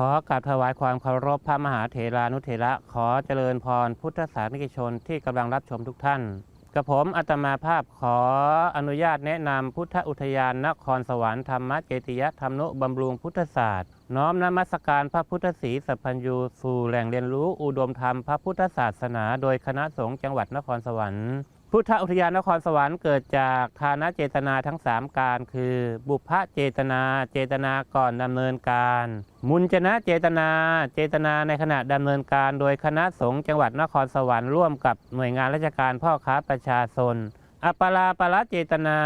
ขอกราบถวายความเคารพพระมหาเถรานุเถระขอเจริญพรพุทธศาสนิกชนที่กำลังรับชมทุกท่าน กระผมอัตมาภาพขออนุญาตแนะนำพุทธอุทยานนครสวรรค์ธรรมเจติยธรรมนุบำรุงพุทธศาสตร์ น้อมนมัสการพระพุทธศรีสัพพัญญูสู่แหล่งเรียนรู้อุดมธรรมพระพุทธศาสนา โดยคณะสงฆ์จังหวัดนครสวรรค์ พุทธอุทยานนครสวรรค์เกิดจากทานเจตนาทั้ง 3 การ คือ บุพเจตนา เจตนาก่อนดำเนินการ มุญจนะเจตนา เจตนาในขณะดำเนินการ โดยคณะสงฆ์จังหวัดนครสวรรค์ร่วมกับหน่วยงานราชการพ่อค้าประชาชนอัปปราปละเจตนา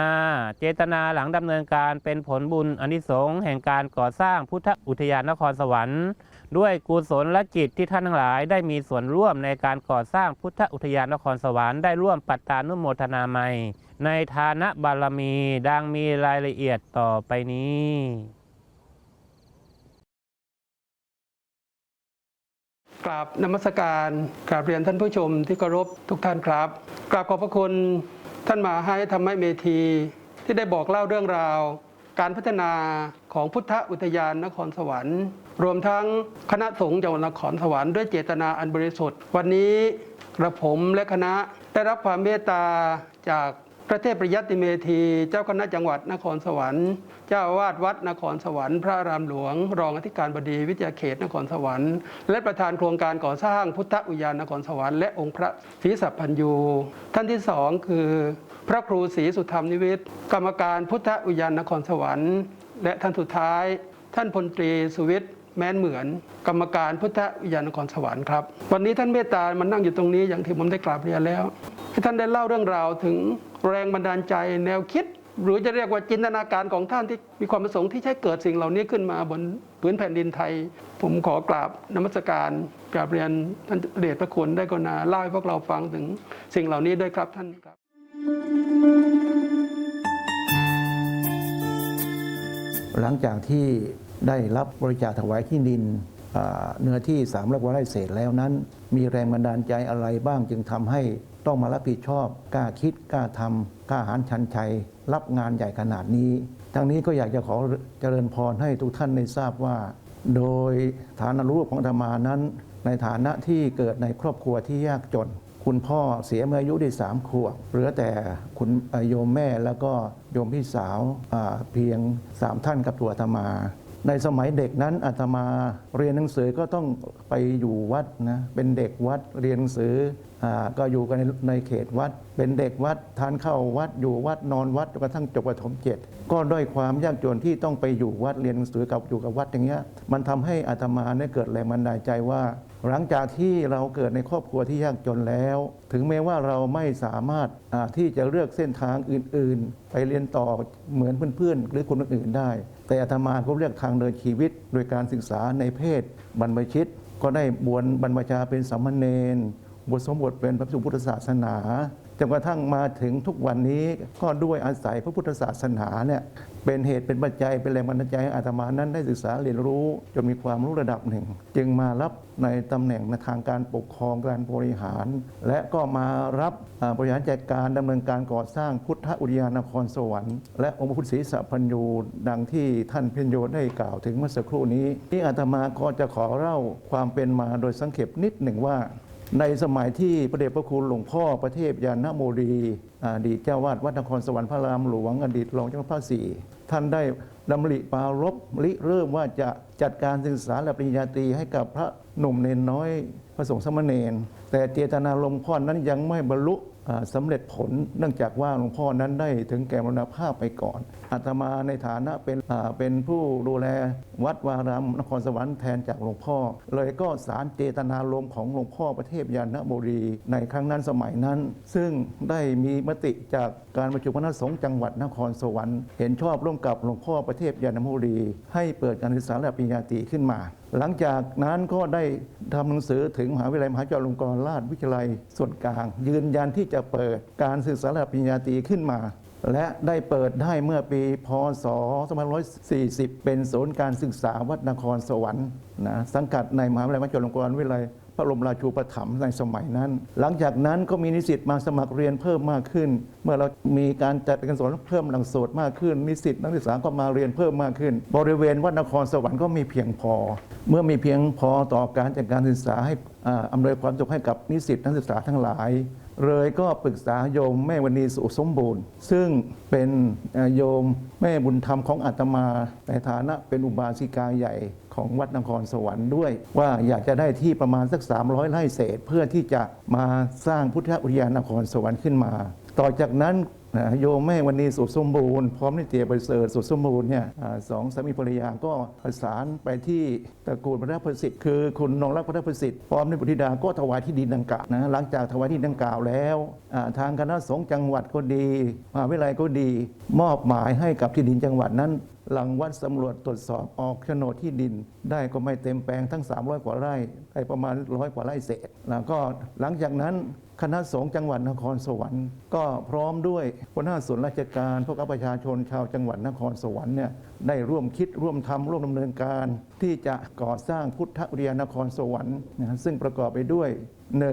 เจตนาหลังดำเนินการเป็นผลบุญอนิสงส์แห่งการก่อสร้างพุทธอุทยานนครสวรรค์ ด้วยกุศลและจิตที่ท่านทั้งหลายได้มีส่วนร่วมในการก่อสร้างพุทธอุทยานนครสวรรค์ได้ร่วมปัตตานุโมทนาใหม่ในฐานะบารมีดังมีรายละเอียดต่อไปนี้กราบนมัสการกราบเรียนท่านผู้ชมที่เคารพทุกท่านครับ กราบขอบพระคุณท่านมาให้ธรรมเมธี ที่ได้บอกเล่าเรื่องราว การพัฒนาของพุทธอุทยานนครสวรรค์ รวมทั้งคณะสงฆ์จังหวัดนครสวรรค์ด้วยเจตนาอันบริสุทธิ์ วันนี้กระผมและคณะได้รับความเมตตาจากพระเทพประยัติเมธี เจ้าคณะจังหวัดนครสวรรค์ เจ้าอาวาสวัดนครสวรรค์ พระรามหลวง รองอธิการบดีวิทยาเขตนครสวรรค์ และประธานโครงการก่อสร้างพุทธอุทยานนครสวรรค์และองค์พระศรีสัพพัญญูท่านที่สองคือ พระครูศรีสุธรรมนิวิทย์กรรมการพุทธอุทยานนครสวรรค์ และท่านสุดท้าย ท่านพลตรีสุวิทย์ แม้นเหมือนกรรมการพุทธอุทยานนครสวรรค์ครับ วันนี้ท่านเมตตามานั่งอยู่ตรงนี้อย่างที่ผมได้กราบเรียนแล้ว ให้ท่านได้เล่าเรื่องราวถึงแรงบันดาลใจแนวคิด หรือจะเรียกว่าจินตนาการของท่านที่มีความประสงค์ที่ใช้เกิดสิ่งเหล่านี้ขึ้นมาบนพื้นแผ่นดินไทย ผมขอกราบนมัสการกราบเรียนท่านเดชพระคุณได้กรุณาเล่าให้พวกเราฟังถึงสิ่งเหล่านี้ด้วยครับท่านครับหลังจากที่ ได้รับบริจาคถวายที่ดินเนื้อที่3ามร้อยกว่าไร่เศษแล้วนั้น มีแรงบันดาลใจอะไรบ้างจึงทำให้ต้องมารับผิดชอบกล้าคิดกล้าทำกล้าหาญชันชัย รับงานใหญ่ขนาดนี้ทั้งนี้ก็อยากจะขอเจริญพรให้ทุกท่านได้ทราบว่า โดยฐานะรูปของอาตมานั้น ในฐานะที่เกิดในครอบครัวที่ยากจน คุณพ่อเสียเมื่ออายุได้สามขวบเหลือแต่คุณโยมแม่แล้วก็โยมพี่สาวเพียงสามท่านกับตัวอาตมา ในสมัยเด็กนั้นอาตมาเรียนหนังสือก็ต้องไปอยู่วัดนะเป็นเด็กวัดเรียนหนังสืออก็อยู่กันในในเขตวัด เป็นเด็กวัดทานข้าววัดอยู่วัดนอนวัดจนกระทั่งจบประถมเจ็ดก็ด้วยความยากจนที่ต้องไปอยู่วัดเรียนหนังสือกับอยู่กับวัดอย่างเงี้ยมันทำให้อาตมาเนี่ยเกิดแรงบันดาลใจว่า หลังจากที่เราเกิดในครอบครัวที่ยากจนแล้ว ถึงแม้ว่าเราไม่สามารถที่จะเลือกเส้นทางอื่น ๆ ไปเรียนต่อเหมือนเพื่อนๆหรือคนอื่นๆได้ แต่อาตมาก็เลือกทางเดินชีวิต โดยการศึกษาในเพศบรรพชิต ก็ได้บวชบรรพชาเป็นสามเณรบวชสมบทเป็นพระพุทธศาสนา จนกระทั่งมาถึงทุกวันนี้ก็ด้วยอาศัยพระพุทธศาสนาเนี่ยเป็นเหตุเป็นปัจจัยเป็นแรงบันดาลใจให้อาตมานั้นได้ศึกษาเรียนรู้จนมีความรู้ระดับหนึ่ง จึงมารับในตำแหน่งในทางการปกครองการบริหาร และก็มารับบริหารจัดการดำเนินการก่อสร้างพุทธอุทยานนครสวรรค์และองค์พระพุทธศรีสัพพัญญูดังที่ท่านเพียญโยได้กล่าวถึงเมื่อสักครู่นี้ ที่อาตมาก็จะขอเล่าความเป็นมาโดยสังเขปนิดหนึ่งว่า ในสมัยที่พระเดชพระคุณหลวงพ่อประเทศยานโมรีอดีตเจ้าวาดวัดนครสวรรค์พระรามหลวงอดีตรองเจ้าพระสี่ท่านได้ดำริปรารบริเริ่มว่าจะจัดการศึกษาและปริญญาตรีให้กับพระหนุ่มเนนน้อยพระสงฆ์สมณเณรแต่เจตนารมณ์พ่อนั้นยังไม่บรรลุ สำเร็จผลเนื่องจากว่าหลวงพ่อนั้นได้ถึงแก่มรณภาพไปก่อนอาตมาในฐานะเป็นเป็นผู้ดูแลวัดวารามนครสวรรค์แทนจากหลวงพ่อ เลยก็สารเจตนารมณ์ของหลวงพ่อประเทศยานบุรี ในครั้งนั้นสมัยนั้น ซึ่งได้มีมติจากการประชุมคณะสงฆ์จังหวัดนครสวรรค์ เห็นชอบร่วมกับหลวงพ่อประเทศยานบุรี ให้เปิดการศึกษาและปริญญาตรีขึ้นมา หลังจากนั้นก็ได้ทำหนังสือถึงมหาวิทยาลัยมหาจุฬาลงกรณราชวิทยาลัยส่วนกลาง ยืนยันที่จะเปิดการศึกษาระดับปริญญาตรีขึ้นมา และได้เปิดได้เมื่อปีพศ 2540 เป็นศูนย์การศึกษาวัดนครสวรรค์นะสังกัดในมหาวิทยาลัยมหาจุฬาลงกรณวิทยาลัย ระบรมราชูปถัมภ์ในสมัยนั้น หลังจากนั้นก็มีนิสิตมาสมัครเรียนเพิ่มมากขึ้น เมื่อเรามีการจัดการสอนเพิ่มหลังโสตมากขึ้น นิสิตนักศึกษาก็มาเรียนเพิ่มมากขึ้น บริเวณวัดนครสวรรค์ก็มีเพียงพอ เมื่อมีเพียงพอต่อการจัดการศึกษาให้อำนวยความสุขให้กับนิสิตนักศึกษาทั้งหลาย เลยก็ปรึกษาโยมแม่วันีสุสมบูรณ์ ซึ่งเป็นโยมแม่บุญธรรมของอาตมา ในฐานะเป็นอุบาสิกาใหญ่ของวัดนครสวรรค์ด้วย ว่าอยากจะได้ที่ประมาณสัก 300ไร่เศษ เพื่อที่จะมาสร้างพุทธอุทยานนครสวรรค์ขึ้นมา ต่อจากนั้น นะโยมแม่วันนี้สุดสมบูรณ์พร้อมนิเตียประเสริฐสุดสมบูรณ์เนี่ยอสองสามีภรรยาก็ประสานไปที่ตระกูลพระประสิทธิ์คือคุณนงรักพระประสิทธิ์พร้อมในบุตรธิดาก็ถวายที่ดินดังกล่าวนะหลังจากถวายที่ดังกล่าวแล้วทางคณะสงฆ์จังหวัดก็ดีมหาวิทยาลัยก็ดี มอบหมายให้กับที่ดินจังหวัดนั้น หลังวัดสำรวจตรวจสอบออกโฉนดที่ดิน ได้ก็ไม่เต็มแปลงทั้ง 300 กว่าไร่ได้ประมาณร้อยกว่าไร่เศษแล้วก็หลังจากนั้นคณะสงฆ์จังหวัดนครสวรรค์ก็พร้อมด้วยหัวหน้าส่วนราชการพวกประชาชนชาวจังหวัดนครสวรรค์เนี่ยได้ร่วมคิดร่วมทำร่วมดำเนินการ ที่จะก่อสร้างพุทธอุทยานนครสวรรค์นะซึ่งประกอบไปด้วย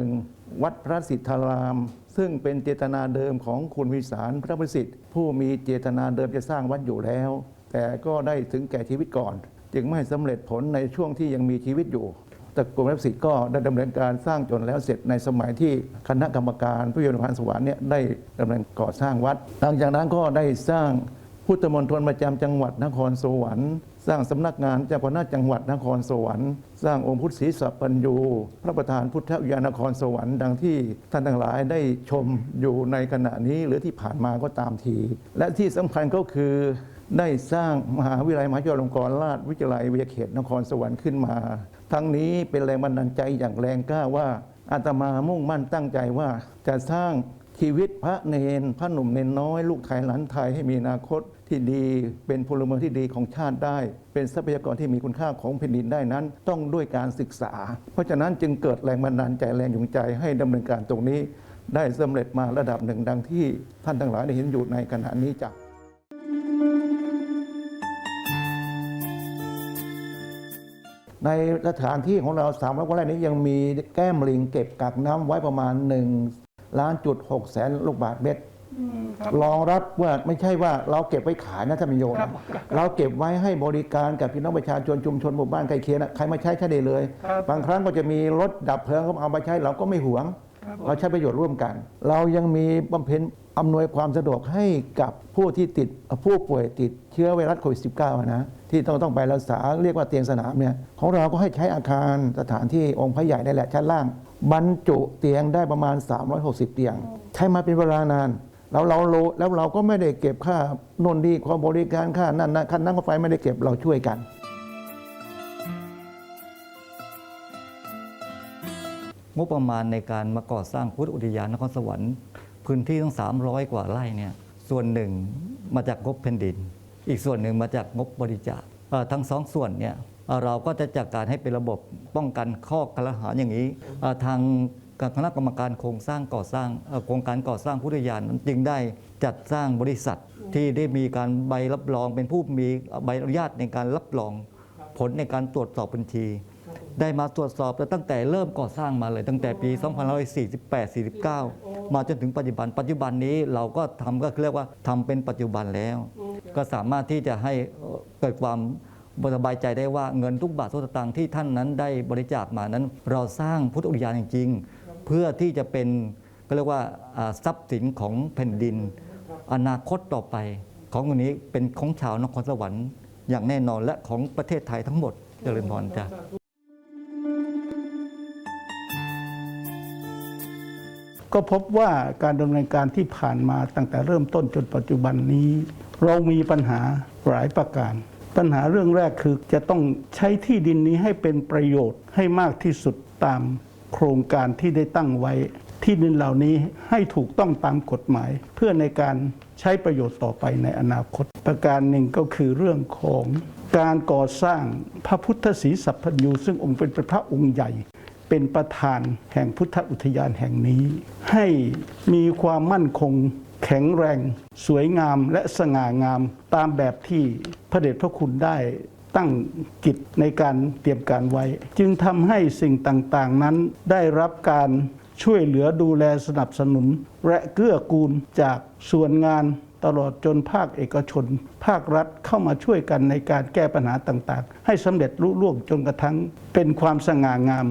1. วัดพระสิทธาราม ซึ่งเป็นเจตนาเดิมของคุณวิสารพระประสิทธิ์ ผู้มีเจตนาเดิมจะสร้างวัดอยู่แล้ว แต่ก็ได้ถึงแก่ชีวิตก่อน จึงไม่สำเร็จผลในช่วงที่ยังมีชีวิตอยู่แต่กรมรับสิทธิ์ก็ได้ดำเนินการสร้างจนแล้วเสร็จในสมัยที่คณะกรรมการผู้ยนพันสวรรค์เนี่ยได้ดำเนินก่อสร้างวัด หลังจากนั้นก็ได้สร้างพุทธมณฑลประจำจังหวัดนครสวรรค์ สร้างสำนักงานเจ้าคณะจังหวัดนครสวรรค์ สร้างองค์พุทธศรีสัพพัญญู พระประธานพุทธอุทยานนครสวรรค์ดังที่ท่านทั้งหลายได้ชมอยู่ในขณะนี้หรือที่ผ่านมาก็ตามที และที่สำคัญก็คือ ได้สร้างมหาวิทยาลัยมหาจุฬาลงกรณราชวิทยาลัยวิทยาเขตนครสวรรค์ขึ้นมา ทั้งนี้เป็นแรงบันดาลใจอย่างแรงกล้าว่าอาตมามุ่งมั่นตั้งใจว่าจะสร้างชีวิตพระเนนพระหนุ่มเนนน้อย ลูกไทยหลานไทยให้มีอนาคตที่ดี เป็นพลเมืองที่ดีของชาติได้ เป็นทรัพยากรที่มีคุณค่าของแผ่นดินได้นั้น ต้องด้วยการศึกษา เพราะฉะนั้นจึงเกิดแรงบันดาลใจแรงจูงใจให้ดำเนินการตรงนี้ ได้สำเร็จมาระดับหนึ่งดังที่ท่านทั้งหลายได้เห็นอยู่ในขณะนี้จ้ะ ในสถานที่ของเรา3ามร้อยกว่าไร่นี้ยังมีแก้มลิงเก็บกักน้ำไว้ประมาณ1ล้านจุด6แสนลูกบาทเมตรรองรับว่าไม่ใช่ว่าเราเก็บไว้ขายนะท่านมิโยมครับเราเก็บไว้ให้บริการกับพี่น้องประชาชนชุมชนหมู่บ้านใกล้เคียงนะใครมาใช้ใช้ได้เลย ครับ บางครั้งก็จะมีรถดับเพลิงก็เอามาใช้เราก็ไม่หวง ครับผม เราใช้ประโยชน์ร่วมกัน เรายังมีบำเพ็ญ อำนวยความสะดวกให้กับผู้ที่ติดผู้ป่วยติดเชื้อไวรัสโควิด -19 นะที่ต้องต้องไปรักษาเรียกว่าเตียงสนามเนี่ยของเราก็ให้ใช้อาคารสถานที่องค์พระใหญ่ในแหละชั้นล่าง บรรจุเตียงได้ประมาณ 360 เตียง ใช้มาเป็นเวลานานแล้วเรารู้แล้วเราก็ไม่ได้เก็บค่าโนนดีความบริการค่านั่นนะค่านั่งรถไฟไม่ได้เก็บเราช่วยกัน งบประมาณในการมาก่อสร้างพุทธอุทยานนครสวรรค์ พื้นที่ตั้ง300 กว่าไร่เนี่ยส่วนหนึ่งมาจากงบแผ่นดิน อีกส่วนหนึ่งมาจากงบบริจาคทั้งสองส่วนเนี่ยเราก็จะจัดการให้เป็นระบบป้องกันข้อกระหาอย่างนี้ทางคณะกรรมการโครงสร้างก่อสร้างโครงการก่อสร้างพุทธยานนั้นจึงได้จัดสร้างบริษัทที่ได้มีการใบรับรองเป็นผู้มีใบอนุญาตในการรับรองผลในการตรวจสอบบัญชี ได้มาตรวจสอบตั้งแต่เริ่มก่อสร้างมาเลยตั้งแต่ปี 2548 49 มาจนถึงปัจจุบัน ปัจจุบันนี้เราก็ทำก็เรียกว่าทำเป็นปัจจุบันแล้ว ก็สามารถที่จะให้เอ่อเกิดความสบายใจได้ว่าเงินทุกบาททุกสตางค์ที่ท่านนั้นได้บริจาคมานั้น เราสร้างพุทธอุทยานจริงๆ เพื่อที่จะเป็นก็เรียกว่าอ่าทรัพย์สินของแผ่นดิน อนาคตต่อไป ของวันนี้เป็นของชาวนครสวรรค์อย่างแน่นอนและของประเทศไทยทั้งหมดเจริญพรจ้ะ ก็พบว่าการดำเนินการที่ผ่านมาตั้งแต่เริ่มต้นจนปัจจุบันนี้ เรามีปัญหาหลายประการ ปัญหาเรื่องแรกคือจะต้องใช้ที่ดินนี้ให้เป็นประโยชน์ให้มากที่สุดตามโครงการที่ได้ตั้งไว้ ที่ดินเหล่านี้ให้ถูกต้องตามกฎหมาย เพื่อในการใช้ประโยชน์ต่อไปในอนาคต ประการหนึ่งก็คือเรื่องของการก่อสร้างพระพุทธศรีสัพพัญญูซึ่งองค์เป็นพระองค์ใหญ่ เป็นประธานแห่งพุทธอุทยานแห่งนี้ ให้มีความมั่นคงแข็งแรง สวยงามและสง่างามตามแบบที่พระเดชพระคุณได้ตั้งกิจในการเตรียมการไว้ จึงทำให้สิ่งต่างๆนั้นได้รับการช่วยเหลือดูแลสนับสนุน และเกื้อกูลจากส่วนงานตลอดจนภาคเอกชน ภาครัฐเข้ามาช่วยกันในการแก้ปัญหาต่างๆ ให้สำเร็จลุล่วงจนกระทั่งเป็นความสง่างาม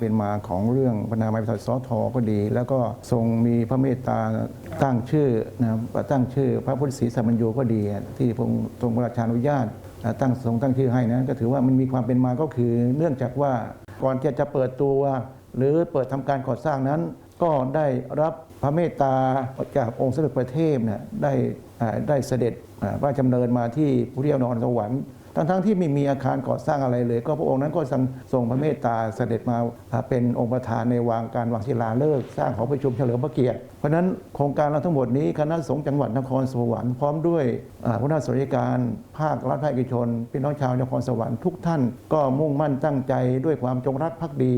เป็นมาของเรื่องพนาไม้ประสอทอก็ดี แล้วก็ทรงมีพระเมตตาตั้งชื่อนะตั้งชื่อพระพุทธศรีสัมปัญโยก็ดี ที่พระองค์ทรงพระราชานุญาตตั้งทรงตั้งชื่อให้นะก็ถือว่ามันมีความเป็นมาก็คือเนื่องจากว่าก่อนที่จะเปิดตัว หรือเปิดทำการก่อสร้างนั้น ก็ได้รับพระเมตตาจากองค์สมเด็จพระเทพเนี่ยได้ได้เสด็จอ่าพระราชดำเนินมาที่พุทธยานอนสวรรค์ ทั้งๆที่ไม่มีอาคารก่อสร้างอะไรเลย ก็พระองค์นั้นก็ทรงทรงพระเมตตาเสด็จมาเป็นองค์ประธานในวางการวางศิลาฤกษ์สร้างหอประชุมเฉลิมพระเกียรติ เพราะนั้นโครงการเราทั้งหมดนี้คณะสงฆ์จังหวัดนครสวรรค์พร้อมด้วยอ่าหัวหน้าสราชการภาครัฐภาคเอกชนพี่น้องชาวนครสวรรค์ทุกท่านก็มุ่งมั่นตั้งใจด้วยความจงรักภักดี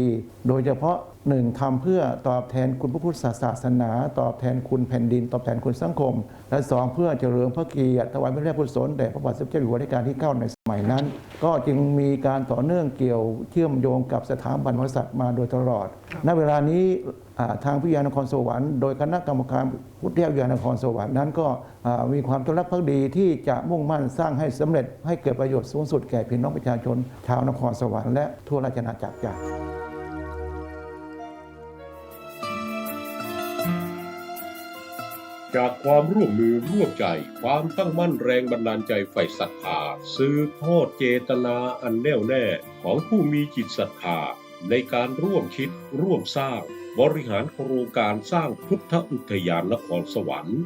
โดยเฉพาะหนึ่งทำเพื่อตอบแทนคุณพระพุทธศาสนา ตอบแทนคุณแผ่นดิน ตอบแทนคุณสังคม และสองเพื่อเจริญพระเกียรติถวายพระราชกุศลแด่พระบาทสมเด็จอยู่หัวรัชกาลที่ 9 ในสมัยนั้น ก็จึงมีการต่อเนื่องเกี่ยวเชื่อมโยงกับสถาบันพระกษัตริย์มาโดยตลอด ณ เวลานี้อ่าทางพิยานครสวรรค์โดยคณะกรรมการพุทธยานครสวรรค์นั้นก็อ่ามีความจงรักภักดีที่จะมุ่งมั่นสร้างให้สำเร็จให้เกิดประโยชน์สูงสุดแก่พี่น้องประชาชน ชาวนครสวรรค์และทั่วราชอาณาจักร จากความร่วมมือร่วมใจ ความตั้งมั่นแรงบันดาลใจใฝ่ศรัทธาสืบทอดเจตนาอันแน่วแน่ของผู้มีจิตศรัทธาในการร่วมคิดร่วมสร้าง บริหารโครงการสร้างพุทธอุทยานนครสวรรค์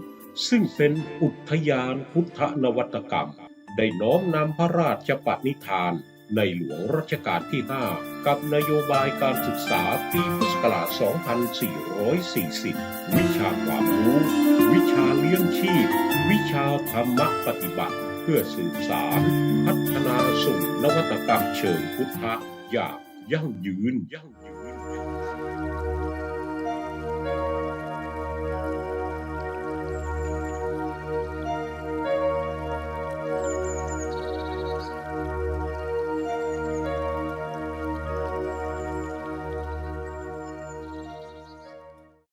ซึ่งเป็นอุทยานพุทธนวัตกรรม ได้น้อมนำพระราชปณิธาน ในหลวงรัชกาลที่ 5 กับนโยบายการศึกษาปีพุทธศักราช 2440 วิชาความรู้ ลี้ยงชีพ วิชาธรรมปฏิบัติ เพื่อสื่อสาร พัฒนาสู่นวัตกรรมเชิงพุทธะอย่างยั่งยืนยั่ง